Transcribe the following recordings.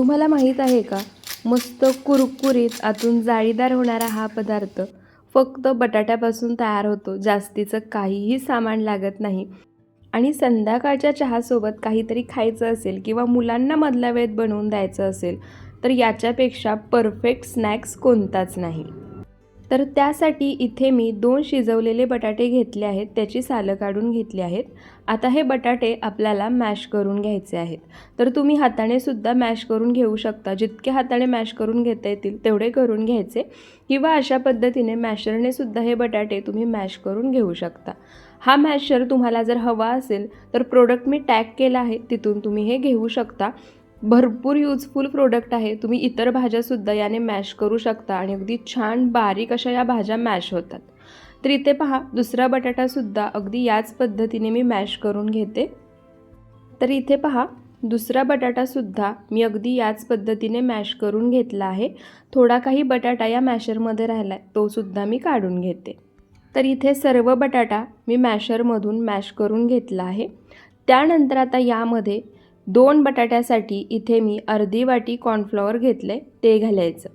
तुम्हाला माहीत आहे का? मस्त कुरकुरीत आतून जाळीदार होणारा हा पदार्थ फक्त बटाट्यापासून तयार होतो. जास्तीचं काहीही सामान लागत नाही. आणि संध्याकाळच्या चहासोबत काहीतरी खायचं असेल किंवा मुलांना मधल्या वेळेत बनवून द्यायचं असेल तर याच्यापेक्षा परफेक्ट स्नॅक्स कोणताच नाही. तर त्यासाठी इथे मी दोन शिजवलेले बटाटे घेतले आहेत त्याची सालं काढून घेतली आहेत. आता हे बटाटे आपल्याला मॅश करून घ्यायचे आहेत. तर तुम्ही हाताने सुद्धा मॅश करून घेऊ शकता. जितके हाताने मॅश करून घेता येतील तेवढे करून घ्यायचे. किंवा अशा पद्धतीने मॅशरने सुद्धा हे बटाटे तुम्ही मॅश करून घेऊ शकता. हा मॅशर तुम्हाला जर हवा असेल तर प्रोडक्ट मी टॅग केला आहे तिथून तुम्ही हे घेऊ शकता. भरपूर युजफुल प्रोडक्ट आहे. तुम्ही इतर भाज्यासुद्धा याने मॅश करू शकता आणि अगदी छान बारीक अशा या भाज्या मॅश होतात. तर इथे पहा दुसरा बटाटासुद्धा अगदी याच पद्धतीने मी मॅश करून घेते. तर इथे पहा दुसरा बटाटासुद्धा मी अगदी याच पद्धतीने मॅश करून घेतला आहे. थोडा काही बटाटा या मॅशरमध्ये राहिला आहे तोसुद्धा मी काढून घेते. तर इथे सर्व बटाटा मी मॅशरमधून मॅश करून घेतला आहे. त्यानंतर आता यामध्ये दोन बटाट्यासाठी इथे मी अर्धी वाटी कॉर्नफ्लॉवर घेतले ते घालायचं.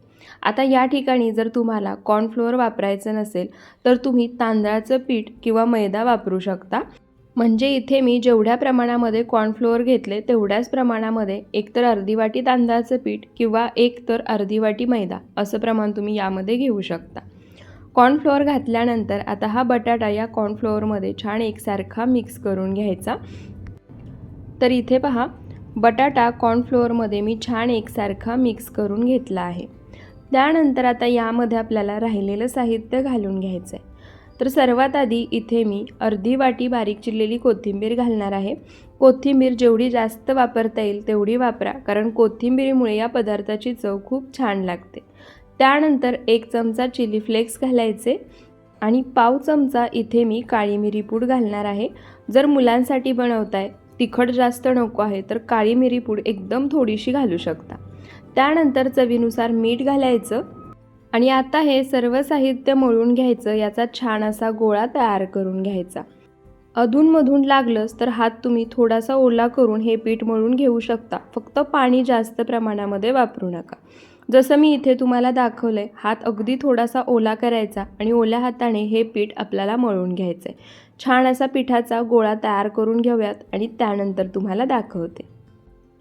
आता या ठिकाणी जर तुम्हाला कॉर्नफ्लोअर वापरायचं नसेल तर तुम्ही तांदळाचं पीठ किंवा मैदा वापरू शकता. म्हणजे इथे मी जेवढ्या प्रमाणामध्ये कॉर्नफ्लोअर घेतले तेवढ्याच प्रमाणामध्ये एकतर अर्धी वाटी तांदळाचं पीठ किंवा एक तर अर्धी वाटी मैदा असं प्रमाण तुम्ही यामध्ये घेऊ शकता. कॉर्नफ्लोअर घातल्यानंतर आता हा बटाटा या कॉर्नफ्लोअरमध्ये छान एकसारखा मिक्स करून घ्यायचा. तर इथे पहा बटाटा कॉर्नफ्लोअरमध्ये मी छान एकसारखा मिक्स करून घेतला आहे. त्यानंतर आता यामध्ये आपल्याला राहिलेलं साहित्य घालून घ्यायचं आहे तर सर्वात आधी इथे मी अर्धी वाटी बारीक चिरलेली कोथिंबीर घालणार आहे. कोथिंबीर जेवढी जास्त वापरता येईल तेवढी वापरा कारण कोथिंबीरीमुळे या पदार्थाची चव खूप छान लागते. त्यानंतर एक चमचा चिली फ्लेक्स घालायचे आणि पाव चमचा इथे मी काळी मिरी पूड घालणार आहे. जर मुलांसाठी बनवताय तिखट जास्त नको आहे तर काळी मिरी पूड एकदम थोडीशी घालू शकता. त्यानंतर चवीनुसार मीठ घालायचं आणि आता हे सर्व साहित्य मळून घ्यायचं याचा छान असा गोळा तयार करून घ्यायचा. अधूनमधून लागलंच तर हात तुम्ही थोडासा ओला करून हे पीठ मळून घेऊ शकता. फक्त पाणी जास्त प्रमाणामध्ये वापरू नका. जसं मी इथे तुम्हाला दाखवलं आहे हात अगदी थोडासा ओला करायचा आणि ओल्या हाताने हे पीठ आपल्याला मळून घ्यायचं आहे छान असा पिठाचा गोळा तयार करून घेऊयात आणि त्यानंतर तुम्हाला दाखवते.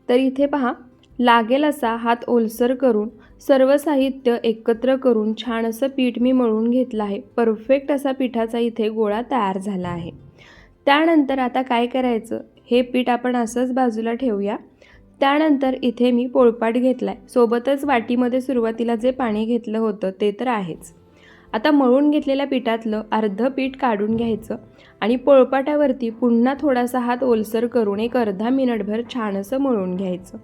तर इथे पहा लागेल असा हात ओलसर करून सर्व साहित्य एकत्र करून छान असं पीठ मी मळून घेतलं आहे. परफेक्ट असा पिठाचा इथे गोळा तयार झाला आहे. त्यानंतर आता काय करायचं? हे पीठ आपण असंच बाजूला ठेवूया. त्यानंतर इथे मी पोळपाट घेतला आहे सोबतच वाटीमध्ये सुरुवातीला जे पाणी घेतलं होतं ते तर आहेच. आता मळून घेतलेल्या पिठातलं अर्धं पीठ काढून घ्यायचं आणि पोळपाटावरती पुन्हा थोडासा हात ओलसर करून एक अर्धा मिनिटभर छान असं मळून घ्यायचं.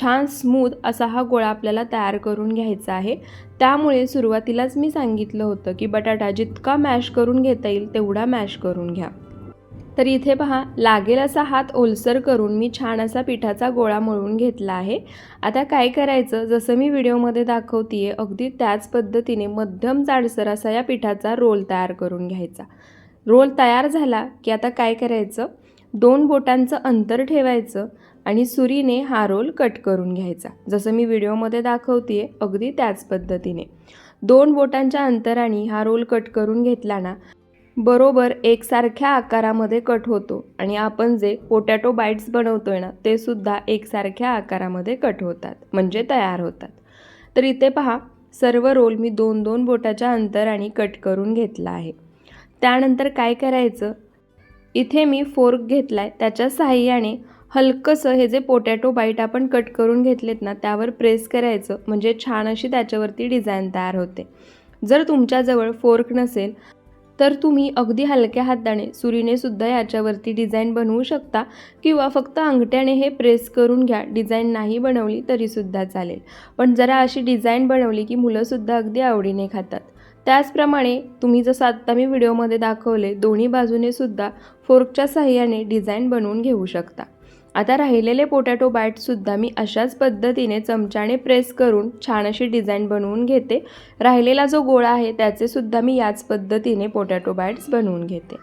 छान स्मूथ असा हा गोळा आपल्याला तयार करून घ्यायचा आहे. त्यामुळे सुरुवातीलाच मी सांगितलं होतं की बटाटा जितका मॅश करून घेता येईल तेवढा मॅश करून घ्या. तर इथे पहा लागेल असा हात ओलसर करून मी छान असा पिठाचा गोळा मळून घेतला आहे. आता काय करायचं? जसं मी व्हिडिओमध्ये दाखवते आहे अगदी त्याच पद्धतीने मध्यम जाडसर असा या पिठाचा रोल तयार करून घ्यायचा. रोल तयार झाला की आता काय करायचं? दोन बोटांचं अंतर ठेवायचं आणि सुरीने हा रोल कट करून घ्यायचा. जसं मी व्हिडिओमध्ये दाखवते आहे अगदी त्याच पद्धतीने. दोन बोटांच्या अंतराने हा रोल कट करून घेतला ना बरोबर एकसारख्या आकारामध्ये कट होतो. आणि आपण जे पोटॅटो बाईट्स बनवतोय ना ते सुद्धा एकसारख्या आकारामध्ये कट होतात म्हणजे तयार होतात. तर इथे पहा सर्व रोल मी दोन दोन बोटाच्या अंतराने कट करून घेतला आहे. त्यानंतर काय करायचं? इथे मी फोर्क घेतला आहे त्याच्या साहाय्याने हलकंसं हे जे पोटॅटो बाईट आपण कट करून घेतलेत ना त्यावर प्रेस करायचं म्हणजे छान अशी त्याच्यावरती डिझाईन तयार होते. जर तुमच्याजवळ फोर्क नसेल तर तुम्ही अगदी हलक्या हाताने सुरीने सुद्धा याच्यावरती डिझाईन बनवू शकता किंवा फक्त अंगठ्याने हे प्रेस करून घ्या. डिझाईन नाही बनवली तरीसुद्धा चालेल. पण जरा अशी डिझाईन बनवली की मुलंसुद्धा अगदी आवडीने खातात. त्याचप्रमाणे तुम्ही जसं आत्ता मी व्हिडिओमध्ये दाखवले दोन्ही बाजूने सुद्धा फोर्कच्या साह्याने डिझाईन बनवून घेऊ शकता. आता राहिलेले पोटॅटो बॅटसुद्धा मी अशाच पद्धतीने चमच्याने प्रेस करून छान अशी डिझाईन बनवून घेते. राहिलेला जो गोळा आहे त्याचेसुद्धा मी याच पद्धतीने पोटॅटो बॅट्स बनवून घेते.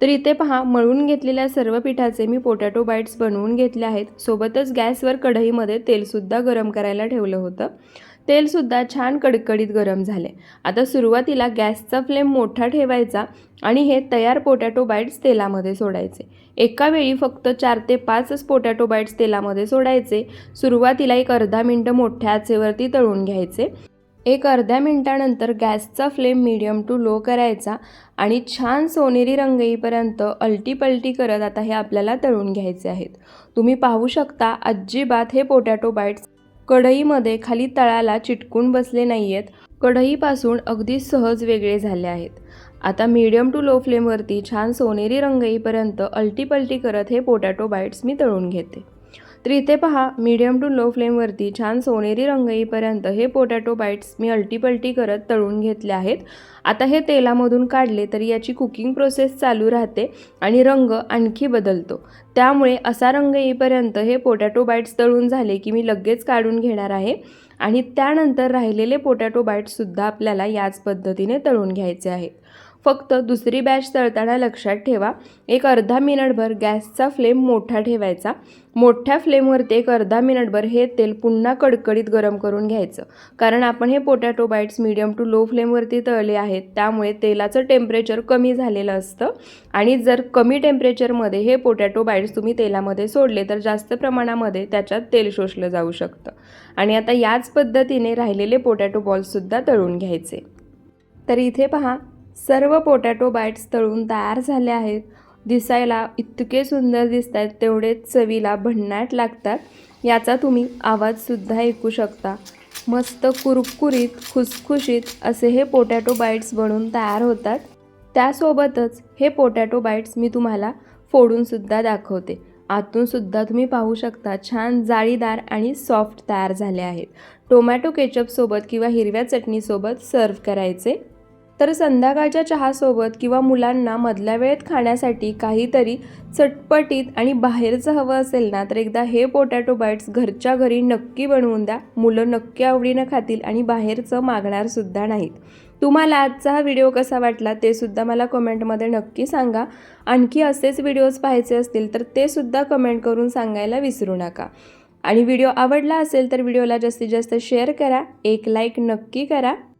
तर इथे पहा मळून घेतलेल्या सर्व पिठाचे मी पोटॅटो बाईट्स बनवून घेतले आहेत. सोबतच गॅसवर कढईमध्ये तेलसुद्धा गरम करायला ठेवलं होतं. तेलसुद्धा छान कडकडीत गरम झाले. आता सुरुवातीला गॅसचा फ्लेम मोठा ठेवायचा आणि हे तयार पोटॅटो बाईट्स तेलामध्ये सोडायचे. एका वेळी फक्त चार ते पाचच पोटॅटो बाईट्स तेलामध्ये सोडायचे. सुरुवातीला एक अर्धा मिनटं मोठ्या आचेवरती तळून घ्यायचे. एक अर्ध्या मिनटानंतर गॅसचा फ्लेम मीडियम टू लो करायचा आणि छान सोनेरी रंग येईपर्यंत अलटीपलटी करत आता हे आपल्याला तळून घ्यायचे आहेत. तुम्ही पाहू शकता अजिबात हे पोटॅटो बाईट्स कढईमध्ये खाली तळाला चिटकून बसले नाही आहेत कढईपासून अगदी सहज वेगळे झाले आहेत. आता मीडियम टू लो फ्लेमवरती छान सोनेरी रंग येईपर्यंत अलटीपलटी करत हे पोटॅटो बाईट्स मी तळून घेते. तर इथे पहा मीडियम टू लो फ्लेमवरती छान सोनेरी रंग येईपर्यंत हे पोटॅटो बाईट्स मी अल्टीपल्टी करत तळून घेतले आहेत. आता हे तेलामधून काढले तरी याची कुकिंग प्रोसेस चालू राहते आणि रंग आणखी बदलतो. त्यामुळे असा रंग येईपर्यंत हे पोटॅटो बाईट्स तळून झाले की मी लगेच काढून घेणार आहे. आणि त्यानंतर राहिलेले पोटॅटो बाईट्ससुद्धा आपल्याला याच पद्धतीने तळून घ्यायचे आहेत. फक्त दुसरी बॅच तळताना लक्षात ठेवा. एक अर्धा मिनिटभर गॅसचा फ्लेम मोठा ठेवायचा. मोठ्या फ्लेमवरती एक अर्धा मिनिटभर हे तेल पुन्हा कडकडीत गरम करून घ्यायचं. कारण आपण हे potato bites medium to low फ्लेमवरती तळले आहेत. त्यामुळे तेलाचं टेम्परेचर कमी झालेलं असतं. आणि जर कमी टेम्परेचरमध्ये हे पोटॅटो बाईट्स तुम्ही तेलामध्ये सोडले तर जास्त प्रमाणामध्ये त्याच्यात तेल शोषलं जाऊ शकतं. आणि आता याच पद्धतीने राहिलेले पोटॅटो बॉल्ससुद्धा तळून घ्यायचे. तर इथे पहा सर्व पोटॅटो बाईट्स तळून तयार झाले आहेत. दिसायला इतके सुंदर दिसत आहेत तेवढेच चवीला भन्नाट लागतात. याचा तुम्ही आवाजसुद्धा ऐकू शकता. मस्त कुरकुरीत खुसखुशीत असे हे पोटॅटो बाईट्स बनून तयार होतात. त्यासोबतच हे पोटॅटो बाईट्स मी तुम्हाला फोडूनसुद्धा दाखवते. आतूनसुद्धा तुम्ही पाहू शकता छान जाळीदार आणि सॉफ्ट तयार झाले आहेत. टोमॅटो केचपसोबत किंवा हिरव्या चटणीसोबत सर्व करायचे. तर संध्याकाळच्या चहासोबत किंवा मुलांना मधल्या वेळेत खाण्यासाठी काहीतरी चटपटीत आणि बाहेरचं हवं असेल ना तर एकदा हे पोटॅटो बाईट्स घरच्या घरी नक्की बनवून द्या. मुलं नक्की आवडीनं खातील आणि बाहेरचं मागणारसुद्धा नाहीत. तुम्हाला आजचा हा व्हिडिओ कसा वाटला ते सुद्धा मला कमेंटमध्ये नक्की सांगा. आणखी असेच व्हिडिओज पाहायचे असतील तर ते सुद्धा कमेंट करून सांगायला विसरू नका. आणि व्हिडिओ आवडला असेल तर व्हिडिओला जास्तीत जास्त शेअर करा. एक लाईक नक्की करा.